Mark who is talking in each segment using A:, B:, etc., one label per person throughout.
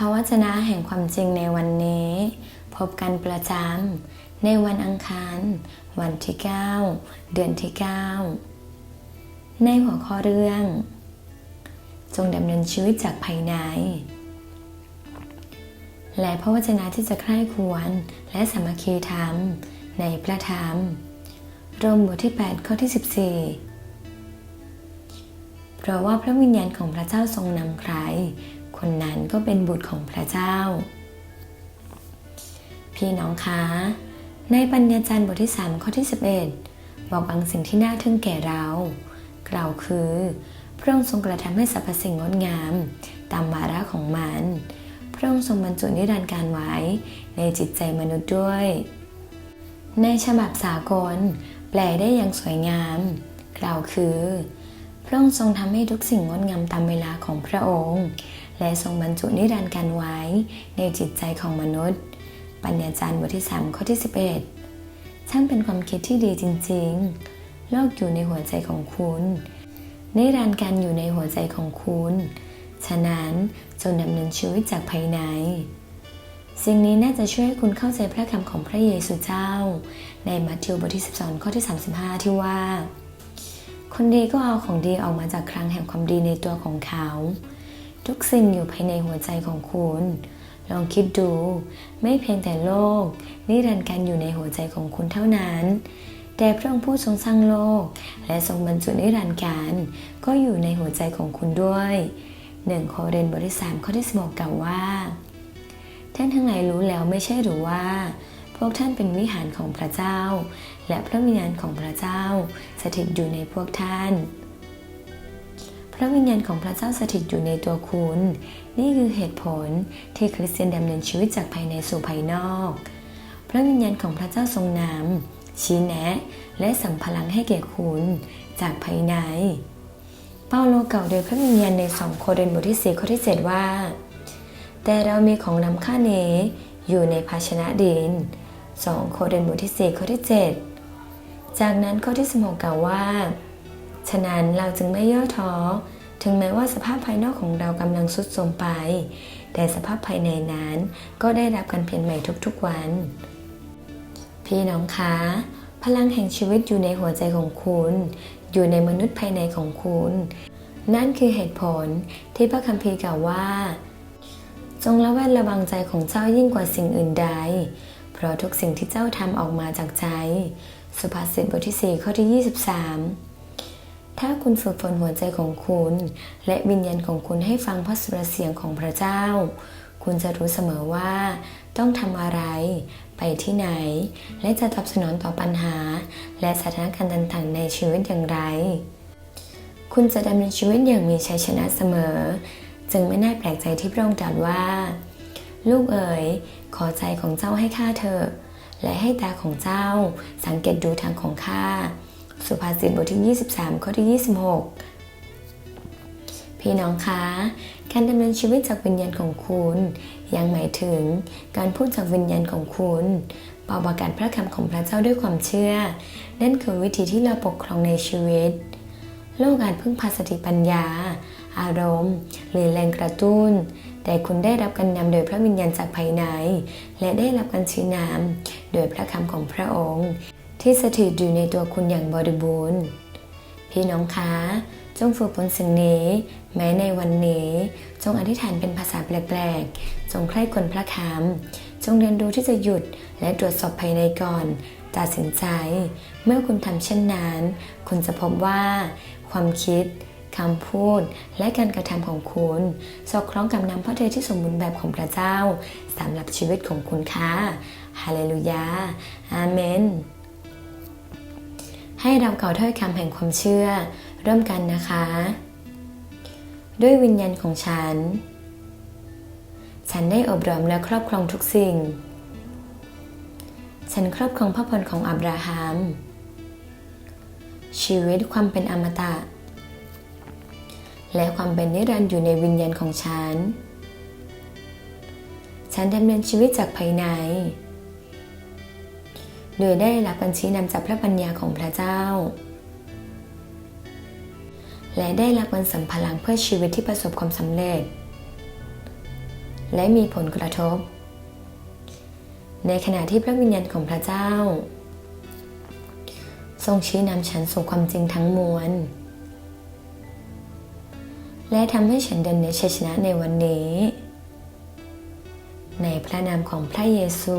A: ระวจนะแห่งความจริงในวันนี้ พบกันประจำในวันอังคาร วันที่ 9 เดือนที่ 9 ในหัวข้อเรื่อง จงดำเนินชีวิตจากภายใน และพระวจนะที่จะใคร่ควรและสามัคคีธรรมในพระธรรม รมบทที่ 8 ข้อที่ 14 เพราะว่าพระวิญญาณของพระเจ้าทรงนำใคร คนนั้นก็เป็นบุตรของพระเจ้า พี่น้องคะในปัญญาจารย์บทที่ 3 ข้อที่ 11 บอกบางสิ่งที่น่าทึ่งแก่เรา กล่าวคือ พระองค์ทรงกระทำให้สรรพสิ่งงดงาม ตามวาระของมัน พระองค์ทรงบรรจุนิรันดร์การไว้ในจิตใจมนุษย์ด้วย ในฉบับสากล แปลได้อย่างสวยงาม กล่าวคือ พระองค์ทรงทำให้ทุกสิ่งงดงามตามเวลาของพระองค์ และทรงบรรจุนิรันดร์การไว้ ในจิตใจของมนุษย์ ปัญญาจารย์บทที่ 3 ข้อที่ 11 ช่างเป็นความคิดที่ดีจริง ๆ โลกอยู่ในหัวใจของคุณ นิรันดร์การอยู่ในหัวใจของคุณ ฉะนั้นจงดำเนินชีวิตจากภายใน สิ่งนี้น่าจะช่วยให้คุณเข้าใจพระคำของพระเยซูเจ้า ในมัทธิวบทที่ 12 ข้อที่ 35 ที่ว่าคนดีก็เอาของดีออกมาจากคลังแห่งความดีในตัวของเขา ทุกสิ่งอยู่ภายในหัวใจของคุณ ลองคิดดู ไม่เพียงแต่โลก นิรันดร์การอยู่ในหัวใจของคุณเท่านั้น แต่พระองค์ผู้ทรงสร้างโลก และทรงบรรจุนิรันดร์การก็อยู่ในหัวใจของคุณด้วยหนึ่งโครินธ์บทที่3ข้อที่16กล่าวว่าท่านทั้งหลายรู้แล้วไม่ใช่หรือว่า พวกท่านเป็นวิหารของพระเจ้า และพระวิญญาณของพระเจ้า สถิตอยู่ในพวกท่าน ระวิญญาณของพระเจ้าสถิตอยู่ในตัวคุณ นี่คือเหตุผลที่คริสเตียนดำเนินชีวิตจากภายในสู่ภายนอก พระวิญญาณของพระเจ้าทรงนำชี้แนะ และสั่งพลังให้แก่คุณจากภายใน เปาโลเก่าโดยพระวิญญาณในสองโครินธ์บทที่4ข้อที่ 7 ว่า แต่เรามีของนำค่าเนอยู่ในภาชนะดิน 2 โครินธ์บทที่4ข้อที่ 7 จากนั้นข้อที่16กล่าวว่า ฉะนั้นเราจึงไม่ย่อท้อ ถึงแม้ว่าสภาพภายนอกของเรากำลังสุดโทรมไป แต่สภาพภายในนั้นก็ได้รับการเปลี่ยนใหม่ทุกๆวัน พี่น้องคะ พลังแห่งชีวิตอยู่ในหัวใจของคุณ อยู่ในมนุษย์ภายในของคุณ นั่นคือเหตุผลที่พระคัมภีร์กล่าวว่า จงระแวดระวังใจของเจ้ายิ่งกว่าสิ่งอื่นใด เพราะทุกสิ่งที่เจ้าทำออกมาจากใจ สุภาษิตบทที่ 4 ข้อที่ 23 ถ้าคุณฝึกฝนหัวใจของคุณ และวิญญาณของคุณให้ฟังพระสุรเสียงของพระเจ้า คุณจะรู้เสมอว่า ต้องทำอะไร ไปที่ไหน และจะตอบสนองต่อปัญหา และสถานการณ์ต่างๆ ในชีวิตอย่างไร คุณจะดำเนินชีวิตอย่างมีชัยชนะเสมอ จึงไม่น่าแปลกใจที่พระองค์ตรัสว่า ลูกเอ๋ยขอใจของเจ้าให้ข้าเถอะและให้ตาของเจ้าสังเกตดูทางของข้า สุภาษิตบทที่ 23 ข้อที่ 26 พี่น้องคะ การดำเนินชีวิตจากวิญญาณของคุณ ยังหมายถึงการพูดจากวิญญาณของคุณเป่าประกาศพระคำของพระเจ้าด้วยความเชื่อ นั่นคือวิธีที่เราปกครองในชีวิต โลกอาจพึ่งพาสติปัญญา อารมณ์ หรือแรงกระตุ้น แต่คุณได้รับการนำโดยพระวิญญาณจากภายใน และได้รับการชี้นำโดยพระคำของพระองค์ ที่สถิตอยู่ในตัวคุณอย่างบริบูรณ์ พี่น้องคะจงฝึกฝนสิ่งนี้ แม้ในวันนี้ จงอธิษฐานเป็นภาษาแปลกๆ จงใคร่ควรพระคำจงเรียนรู้ที่จะหยุดและตรวจสอบภายในก่อนตัดสินใจ เมื่อคุณทำเช่นนั้น คุณจะพบว่า ความคิดคำพูดและการกระทำของคุณ สอดคล้องกับน้ำพระทัยที่สมบูรณ์แบบของพระเจ้าสำหรับชีวิตของคุณค่ะฮาเลลูยา อาเมน ให้เราเก่าถ้อยคำแห่งความเชื่อ เริ่มกันนะคะ ด้วยวิญญาณของฉัน ฉันได้อบรมและครอบครองทุกสิ่ง ฉันครอบครองพระพรของอับราฮัม ชีวิตความเป็นอมตะ และความเป็นนิรันดร์อยู่ในวิญญาณของฉัน ฉันดำเนินชีวิตจากภายใน โดยได้รับการชี้นำจากพระปัญญาของพระเจ้า และได้รับการสัมพลังเพื่อชีวิตที่ประสบความสำเร็จ และมีผลกระทบ ในขณะที่พระวิญญาณของพระเจ้า ทรงชี้นำฉันสู่ความจริงทั้งมวล และทำให้ฉันเดินในชัยชนะในวันนี้ในพระนามของพระเยซู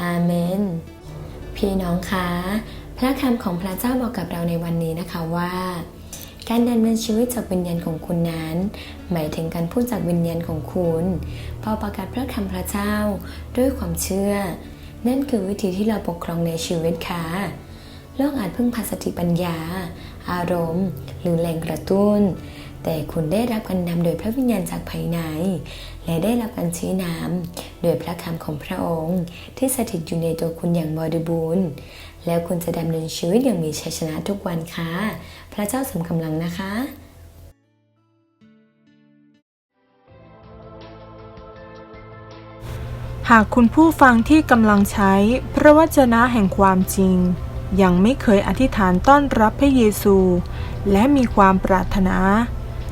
A: อาเมน พี่น้องคะ พระคำของพระเจ้าบอกกับเราในวันนี้นะคะว่า การดำเนินชีวิตจากวิญญาณของคุณนั้น หมายถึงการพูดจากวิญญาณของคุณพอประกาศพระคำพระเจ้าด้วยความเชื่อ นั่นคือวิธีที่เราปกครองในชีวิตค่ะโลกอาจพึ่งพาสติปัญญา อารมณ์ หรือแหล่งกระตุ้น แต่คุณได้รับการนำโดยพระวิญญาณจากภายใน และได้รับการชี้นำโดยพระคำของพระองค์ ที่สถิตอยู่ในตัวคุณอย่างบริบูรณ์ แล้วคุณจะดำเนินชีวิตอย่างมีชัยชนะทุกวันค่ะ พระเจ้าสมกำลังนะคะ
B: หากคุณผู้ฟังที่กำลังใช้พระวจนะแห่งความจริง ยังไม่เคยอธิษฐานต้อนรับพระเยซู และมีความปรารถนา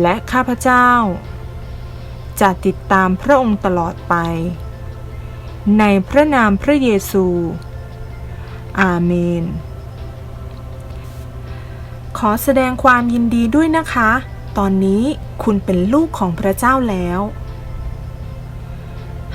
B: และข้าพเจ้า จะติดตามพระองค์ตลอดไป ในพระนามพระเยซู อาเมน ขอแสดงความยินดีด้วยนะคะ ตอนนี้คุณเป็นลูกของพระเจ้าแล้ว